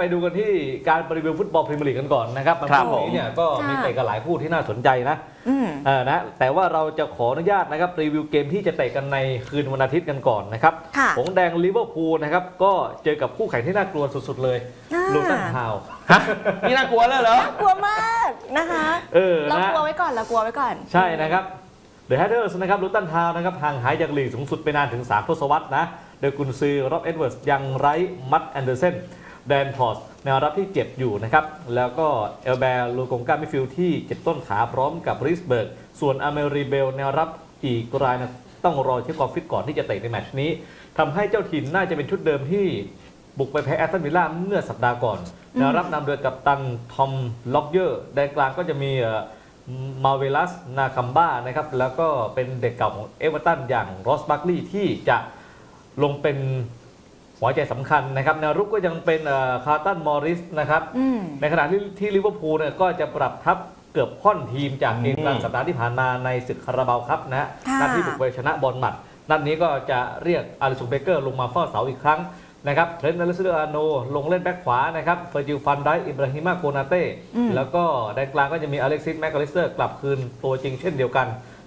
ไปดูกันที่การรีวิวฟุตบอลพรีเมียร์ลีกกันก่อนนะครับครับวันนี้เนี่ยก็มีค่ะเตะกันหลายคู่ที่น่าสนใจนะอืมเออนะแต่ว่าเราจะขออนุญาตนะครับรีวิวเกมที่จะเตะกันในคืนวันอาทิตย์กันก่อนนะครับค่ะหงส์แดงลิเวอร์พูลนะครับก็เจอกับคู่แข่งที่น่ากลัวสุดๆเลยอ่าลูตันทาวน์ฮะนี่น่ากลัวเลยเหรอน่ากลัวมากนะคะเออเรานะกลัวไว้ก่อนเรากลัวไว้ก่อน ใช่นะครับเดอะแฮตเตอร์สนะครับลูตันทาวน์นะครับห่างหายจากลีกสูงสุดไปนานถึง3ทศวรรษนะโดยกุนซือร็อบเอ็ดเวิร์ดยังไร้มัตต์แอนเดอร์เซน แดนพอร์สแนวรับที่เจ็บอยู่นะครับ แล้วก็เอลแบร์ลูกงกามิฟิลที่เจ็บต้นขาพร้อมกับริสเบิร์ก ส่วนอเมรีเบลแนวรับอีกรายนะต้องรอเช็คความฟิตก่อนที่จะเตะในแมตช์นี้ทำให้เจ้าถิ่นน่าจะเป็นชุดเดิมที่บุกไปแพ้แอสตันวิลล่าเมื่อสัปดาห์ก่อนแนวรับนำโดยกัปตันทอมล็อกเยอร์แดนกลางก็จะมีเอ่อมาเวลัส นาคัมบ้านะครับ แล้วก็เป็นเด็กเก่าของเอเวอร์ตันอย่างรอสบัคลีย์ที่จะลงเป็น หัวใจสำคัญนะครับแนวรุกก็ยังเป็นคาร์ตันมอริสนะครับ อืม ในขณะที่ที่ลิเวอร์พูลเนี่ยก็จะปรับทัพเกือบค่อนทีมจากเกมกลางอืมสัปดาห์ที่ผ่านมาในศึกคาราบาวครับนะฮะค่ะ นัดที่บุกไปชนะบอลหมัด นัดนี้ก็จะเรียกอาริสุเบเกอร์ลงมาเฝ้าเสาอีกครั้งนะครับเทรนต์อเลสเดอร์อาโนลงเล่นแบ็คขวานะครับเฟอร์จิลฟันไดอิบราฮิมาโกนาเต้อืมแล้วก็แดนกลางก็จะมีอเล็กซิสแมคคาลิสเตอร์กลับคืนตัวจริงเช่นเดียวกัน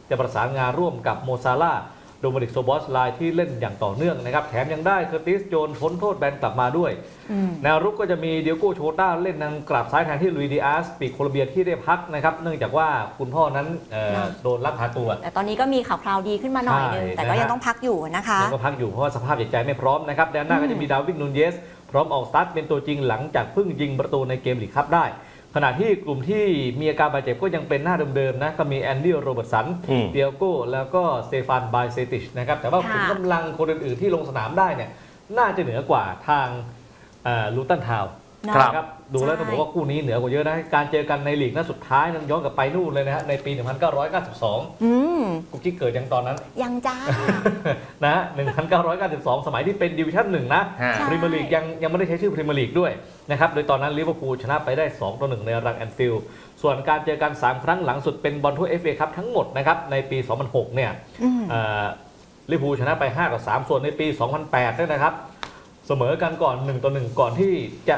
จะประสานงานร่วมกับโมซาลา โดมินิกโซบอสไลน์ที่เล่นอย่างต่อเนื่องนะครับ แถมยังได้เคอร์ติสโจนพ้นโทษแบนกลับมาด้วยอืมแนวรุกก็จะมีเดียโก้โชต้าเล่นทางกลับซ้ายแทนที่ลุยดิอาสปีกโคลอมเบียที่ได้พักนะครับ เนื่องจากว่าคุณพ่อนั้นเอ่อนะโดนลักพาตัว แต่ตอนนี้ก็มีข่าวคราวดีขึ้นมาหน่อยนึงใช่แต่ก็นะฮะยังต้องพักอยู่นะคะยังก็พักอยู่เพราะว่าสภาพจิตใจไม่พร้อมนะครับแดนหน้าก็จะมีดาวิดนูนเยสพร้อมออกสตาร์ทเป็นตัวจริงหลังจากเพิ่งยิงประตูในเกมลีกคัพได้ ขณะที่กลุ่มที่มีอาการบาดเจ็บก็ยังเป็นหน้าเดิมๆนะก็มีแอนดี้โรเบิร์ตสันอืม เดียโก้แล้วก็สเตฟานบายเซติชนะครับแต่ว่าค่ะ ขุมกำลังคนอื่นๆที่ลงสนามได้เนี่ยน่าจะเหนือกว่าทางลูตันทาวเนาะครับ นะครับดูแล้วต้องบอกว่าคู่นี้เหนือกว่าเยอะนะการเจอกันในลีกนัดสุดท้ายนั้นย้อนกลับไปนู่นเลยนะฮะในปี 1992อืมกุ๊กกิ๊กเกิดยังตอนนั้น ยังจ้า นะฮะ1992 สมัยที่เป็นดิวิชั่นหนึ่งนะฮะใช่พรีเมียร์ลีกยังยังไม่ได้ใช้ชื่อพรีเมียร์ลีกด้วยนะครับโดยตอนนั้นลิเวอร์พูลชนะไปได้ 2 ต่อ 1 ในรังแอนฟิลด์ส่วนการเจอกัน 3 ครั้งหลังสุดเป็นบอลถ้วยเอฟเอคัพทั้งหมดนะครับในปี 2006 เนี่ยอืม เอ่อลิเวอร์พูลชนะไป 5 ต่อ 3 ส่วนในปี 2008เนี่ยนะครับ เสมอกันก่อน 1 ต่อ 1 ก่อนที่จะ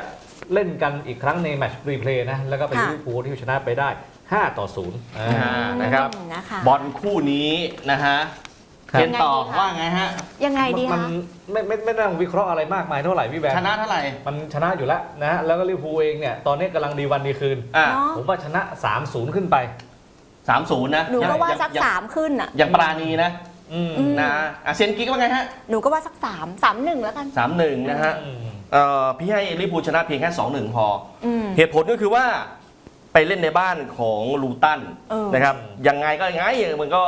เล่นกันอีกครั้งในแมตช์รีเพลย์นะ แล้วก็เป็นค่ะลิเวอร์พูลที่ชนะไปได้ 5 ต่อ0อ่าอ่านะครับอืมนะคะบอลคู่นี้นะฮะครับ เคนต่อยังไงดีคะว่าไงฮะ ยังไงดีมัคะนไม่ไม่ไม่ต้องวิเคราะห์อะไรมากมายเท่าไหร่พี่แบงชค์นะเท่าไหร่มันชนะอยู่แล้วนะฮะแล้วก็ลิเวอร์พูลเองเนี่ยตอนนี้กำลังดีวันดีคืน อ่าเนาะผมว่าชนะ 3-0 ขึ้นไป สามศูนย์นะหนูก็ว่ายังสักยังสามขึ้นอะยังปราณีนะอืมอืม นะอาเซียนกิ๊กว่าไงฮะหนูก็ว่าสักสามสามหนึ่งแล้วกัน สามหนึ่งนะฮะ อืม เอ่อพี่ให้ลิเวอร์พูลชนะเพียงแค่สองหนึ่งพออืมเหตุผลก็คือว่าไปเล่นในบ้านของลูตันเออ นะครับยังไงก็ยังไงมันก็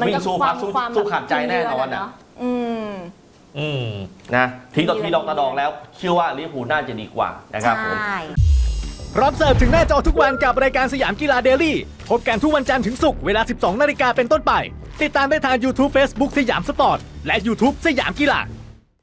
มันวิ่งก็สู้ความสู้ความสู้ขาดใจแน่นอนเดืนะเนาะอืม อืม นะทีต่อทีดอกตะดอกแล้วเชื่อว่าลิเวอร์พูลน่าจะดีกว่านะครับผม ใช่พร้อมเสิร์ฟถึงหน้าจอทุกวันกับรายการสยามกีฬาเดลี่พบกันทุกวันจันทร์ถึงศุกร์เวลา 12 นาฬิกาเป็นต้นไป ติดตามได้ทาง YouTube Facebook สยามสปอร์ต และ YouTube สยามกีฬา